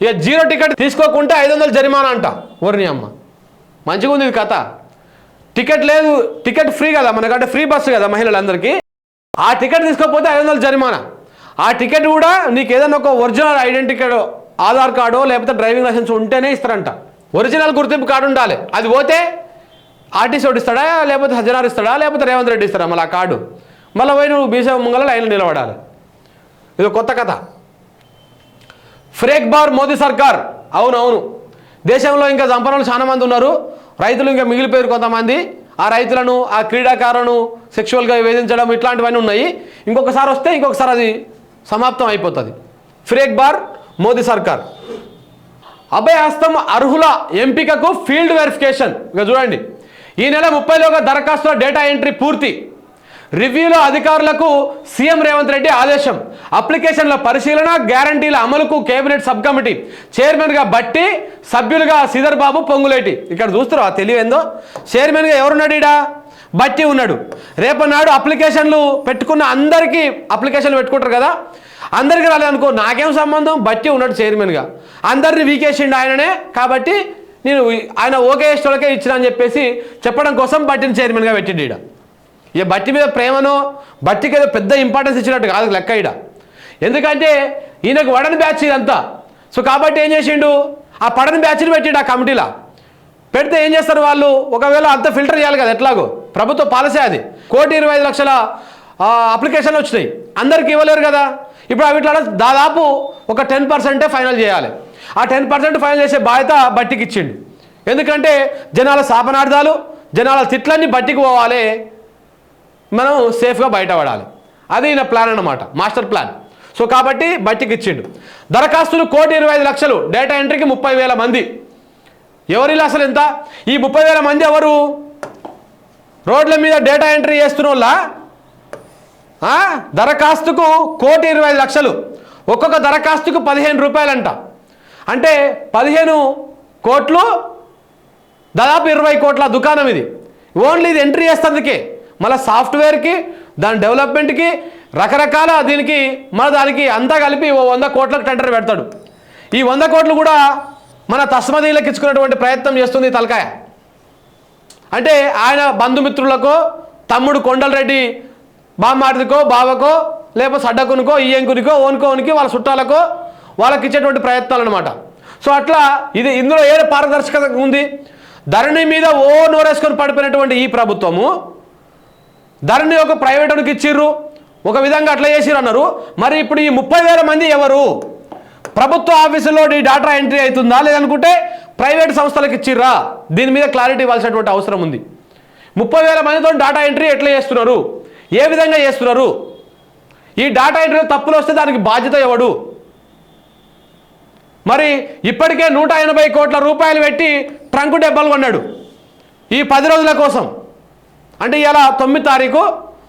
ఇక zero ticket తీసుకోకుంటే ఐదు వందలు జరిమానా అంట ఊరిని అమ్మ. మంచిగా ఉంది కథ. టికెట్ లేదు టికెట్ ఫ్రీ కదా మనకంటే ఫ్రీ బస్సు కదా మహిళలందరికీ. ఆ టికెట్ తీసుకోకపోతే ఐదు వందలు జరిమానా. ఆ టికెట్ కూడా నీకు ఏదైనా ఒక original identity card Aadhaar card లేకపోతే డ్రైవింగ్ లైసెన్స్ ఉంటేనే ఇస్తారంట. ఒరిజినల్ గుర్తింపు కార్డు ఉండాలి. అది పోతే ఆర్టీసీ ఒకటి ఇస్తాడా లేకపోతే హజరార్ ఇస్తాడా లేకపోతే రేవంత్ రెడ్డి ఇస్తాడా మళ్ళీ ఆ కార్డు? మళ్ళీ పోయి నువ్వు బీసీ ముంగల లైన్లో నిలబడాలి. ఇది కొత్త కథ. ఫ్రేక్ బార్ మోదీ సర్కార్. అవునవును. దేశంలో ఇంకా సంపన్నులు చాలా మంది ఉన్నారు. రైతులు ఇంకా మిగిలిపోయారు కొంతమంది. ఆ రైతులను ఆ క్రీడాకారులను సెక్షువల్గా వేధించడం ఇట్లాంటివన్నీ ఉన్నాయి. ఇంకొకసారి వస్తే ఇంకొకసారి అది సమాప్తం అయిపోతుంది. ఫ్రేక్ బార్ మోదీ సర్కార్. అభయ హస్తం అర్హుల ఎంపికకు ఫీల్డ్ వెరిఫికేషన్. ఇక చూడండి. ఈ నెల ముప్పైలోగా దరఖాస్తుల డేటా ఎంట్రీ పూర్తి. రివ్యూలో అధికారులకు సీఎం రేవంత్ రెడ్డి ఆదేశం. అప్లికేషన్ల పరిశీలన గ్యారంటీల అమలుకు కేబినెట్ సబ్ కమిటీ చైర్మన్గా బట్టి సభ్యులుగా శ్రీధర్ బాబు పొంగులేటి. ఇక్కడ చూస్తారా తెలివేందో? చైర్మన్గా ఎవరున్నాడు ఈడ? బట్టి ఉన్నాడు. రేపనాడు అప్లికేషన్లు పెట్టుకున్న అందరికీ అప్లికేషన్లు పెట్టుకుంటారు కదా? అందరికీ రాలేదనుకో నాకేం సంబంధం? బట్టి ఉన్నాడు చైర్మన్గా. అందరిని వీకేసిండు ఆయననే కాబట్టి నేను ఆయన ఓకే ఇష్టలకే ఇచ్చిన అని చెప్పేసి చెప్పడం కోసం బట్టిని చైర్మన్గా పెట్టిండు ఈడ. ఇక బట్టి మీద ప్రేమను బట్టికి ఏదో పెద్ద ఇంపార్టెన్స్ ఇచ్చినట్టు కాదు లెక్క ఇడ ఎందుకంటే ఈయనకు వడని బ్యాచ్ ఇదంతా. సో కాబట్టి ఏం చేసిండు? ఆ పడని బ్యాచ్ని పెట్టిండు ఆ కమిటీలో. పెడితే ఏం చేస్తారు వాళ్ళు? ఒకవేళ అంత ఫిల్టర్ చేయాలి కదా ఎట్లాగో? ప్రభుత్వ పాలసీ అది. కోటి ఇరవై ఐదు లక్షల అప్లికేషన్లు వచ్చినాయి. అందరికి ఇవ్వలేరు కదా. ఇప్పుడు వీటిలో దాదాపు ఒక టెన్ పర్సెంటే ఫైనల్ చేయాలి. ఆ టెన్ పర్సెంట్ ఫైనల్ చేసే బాధ్యత బట్టికి ఇచ్చిండు. ఎందుకంటే జనాల శాపనార్థాలు జనాల తిట్లన్నీ బట్టికి పోవాలి. మనం సేఫ్గా బయటపడాలి. అది ఈయన ప్లాన్ అన్నమాట మాస్టర్ ప్లాన్ సో కాబట్టి బట్టికి ఇచ్చిండు. దరఖాస్తులు కోటి ఇరవై ఐదు లక్షలు డేటా ఎంట్రీకి ముప్పై వేల మంది. ఎవరిలో అసలు ఎంత? ఈ ముప్పై వేల మంది ఎవరు? రోడ్ల మీద డేటా ఎంట్రీ చేస్తున్న దరఖాస్తుకు కోటి ఇరవై ఐదు లక్షలు. ఒక్కొక్క దరఖాస్తుకు పదిహేను రూపాయలంట. అంటే పదిహేను కోట్లు దాదాపు ఇరవై కోట్ల దుకాణం ఇది. ఓన్లీ ఇది ఎంట్రీ చేస్తందుకే మళ్ళీ సాఫ్ట్వేర్కి దాని డెవలప్మెంట్కి రకరకాల దీనికి మన దానికి అంతా కలిపి ఓ వంద కోట్లకు టెండర్ పెడతాడు. ఈ వంద కోట్లు కూడా మన తస్మదీలకు ఇచ్చుకున్నటువంటి ప్రయత్నం చేస్తుంది తలకాయ. అంటే ఆయన బంధుమిత్రులకో తమ్ముడు కొండలరెడ్డి బామ్మాటికో బావకో లేకపోతే సడ్డకునికో ఈయంకునికో ఓనుకోనికి వాళ్ళ చుట్టాలకో వాళ్ళకి ఇచ్చేటువంటి ప్రయత్నాలు అనమాట సో అట్లా ఇది ఇందులో ఏ పారదర్శకత ఉంది. ధరణి మీద ఓ నోరేసుకొని పడిపోయినటువంటి ఈ ప్రభుత్వము ధరణి ఒక ప్రైవేట్ ఇచ్చిర్రు. ఒక విధంగా అట్లా చేసిర్రు అన్నారు. మరి ఇప్పుడు ఈ ముప్పై వేల మంది ఎవరు? ప్రభుత్వ ఆఫీసులో ఈ డేటా ఎంట్రీ అవుతుందా? లేదనుకుంటే ప్రైవేట్ సంస్థలకు ఇచ్చిర్రా? దీని మీద క్లారిటీ ఇవ్వాల్సినటువంటి అవసరం ఉంది. ముప్పై వేల మందితో డేటా ఎంట్రీ ఎట్లా చేస్తున్నారు? ఏ విధంగా చేస్తున్నారు? ఈ డేటా ఎంట్రీలో తప్పులు వస్తే దానికి బాధ్యత ఎవడు? మరి ఇప్పటికే నూట ఎనభై కోట్ల రూపాయలు పెట్టి ట్రంక్ డెబ్బలు కొన్నాడు. ఈ పది రోజుల కోసం. అంటే ఇలా తొమ్మిది తారీఖు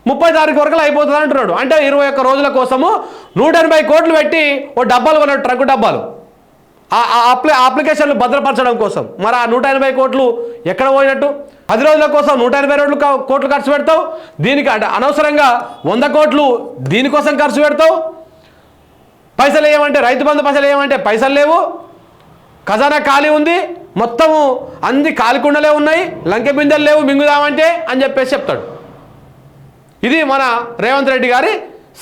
ముప్పై తారీఖు వరకు అయిపోతుంది అంటున్నాడు. అంటే ఇరవై ఒక్క రోజుల కోసము నూట ఎనభై కోట్లు పెట్టి ఓ డబ్బాలు కొన్నాడు ట్రక్ డబ్బాలు. ఆ ఆ అప్లి అప్లికేషన్లు భద్రపరచడం కోసం. మరి ఆ నూట ఎనభై కోట్లు ఎక్కడ పోయినట్టు? పది రోజుల కోసం నూట ఎనభై రోజులు కోట్లు ఖర్చు పెడతావు. దీనికి అంటే అనవసరంగా వంద కోట్లు దీనికోసం ఖర్చు పెడతావు. పైసలు ఏమంటే రైతు బంధు పైసలు ఏమంటే పైసలు లేవు. ఖజానా ఖాళీ ఉంది. మొత్తము అంది కాలికుండలే ఉన్నాయి లంకె బిందెలు లేవు మింగుదామంటే అని చెప్పేసి చెప్తాడు. ఇది మన రేవంత్ రెడ్డి గారి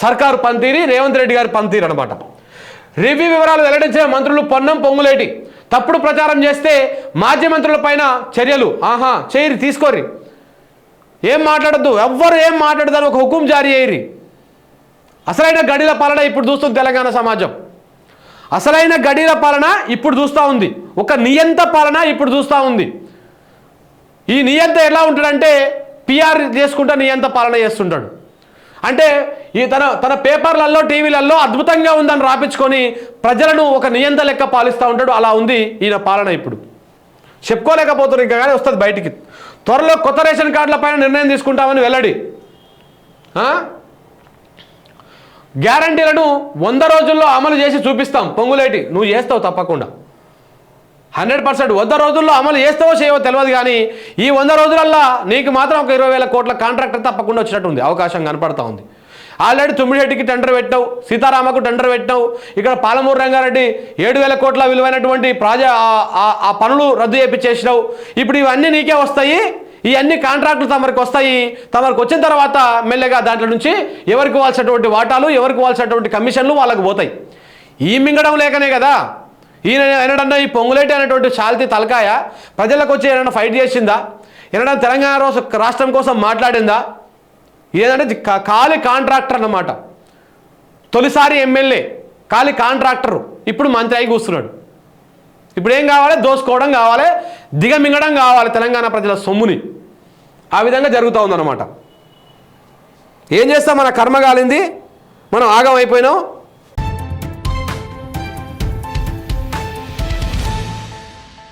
సర్కారు పనితీరి రేవంత్ రెడ్డి గారి పనితీరు అనమాట రివ్యూ వివరాలు వెల్లడించిన మంత్రులు పొన్నం పొంగులేటి. తప్పుడు ప్రచారం చేస్తే మాజీ మంత్రుల పైన చర్యలు. ఆహా చేయరి తీసుకోర్రి. ఏం మాట్లాడద్దు ఎవ్వరు ఏం మాట్లాడదని ఒక హుకుం జారీ చేయరి అసలైన గడిల పాలన ఇప్పుడు చూస్తుంది తెలంగాణ సమాజం. అసలైన గడిల పాలన ఇప్పుడు చూస్తూ ఉంది. ఒక నియంత పాలన ఇప్పుడు చూస్తూ ఉంది. ఈ నియంత ఎలా ఉంటాడంటే పిఆర్ చేసుకుంటా నియంత పాలన చేస్తుంటాడు. అంటే ఈ తన తన పేపర్లలో టీవీలలో అద్భుతంగా ఉందని రాపించుకొని ప్రజలను ఒక నియంత లెక్క పాలిస్తూ ఉంటాడు. అలా ఉంది ఈయన పాలన ఇప్పుడు. చెప్పుకోలేకపోతున్నారు ఇంకా కానీ వస్తుంది బయటికి. త్వరలో కొత్త రేషన్ కార్డుల పైన నిర్ణయం తీసుకుంటామని వెల్లడి. గ్యారంటీలను వంద రోజుల్లో అమలు చేసి చూపిస్తాం. పొంగులేటి నువ్వు చేస్తావు తప్పకుండా. హండ్రెడ్ పర్సెంట్ వంద రోజుల్లో అమలు చేస్తావో చేయవో తెలియదు కానీ ఈ వంద రోజులల్లా నీకు మాత్రం ఒక ఇరవై వేల కోట్ల కాంట్రాక్టర్ తప్పకుండా వచ్చినట్టు ఉంది అవకాశం కనపడతా ఉంది. ఆల్రెడీ తుమ్మిడిరెడ్డికి టెండర్ పెట్టావు సీతారామకు టెండర్ పెట్టావు ఇక్కడ పాలమూరు రంగారెడ్డి ఏడు వేల కోట్ల విలువైనటువంటి ప్రాజె ఆ- ఆ- పనులు రద్దు చేపించేసినావు ఇప్పుడు ఇవన్నీ నీకే వస్తాయి ఇవన్నీ కాంట్రాక్టులు తమరికి వస్తాయి తమరికి వచ్చిన తర్వాత మెల్లగా దాంట్లో నుంచి ఎవరికి వాల్సినటువంటి వాటాలు ఎవరికి వాల్సినటువంటి కమిషన్లు వాళ్ళకు పోతాయి. ఈ మింగడం లేకనే కదా. ఈయన ఎన్నడన్నా ఈ పొంగులేటి అనేటువంటి శాల్తీ తలకాయ ప్రజలకు వచ్చి ఏమైనా ఫైట్ చేసిందా? ఏమైనా తెలంగాణ రాష్ట్రం కోసం మాట్లాడిందా? ఏదంటే ఖాళీ కాంట్రాక్టర్ అన్నమాట. తొలిసారి ఎమ్మెల్యే ఖాళీ కాంట్రాక్టర్. ఇప్పుడు మంత్రి అయి కూస్తున్నాడు ఇప్పుడు ఏం కావాలి? దోసుకోవడం కావాలి దిగమింగడం కావాలి తెలంగాణ ప్రజల సొమ్ముని. ఆ విధంగా జరుగుతూ ఉందన్నమాట. ఏం చేస్తాం? మన కర్మ కాలింది మనం ఆగం అయిపోయినాం.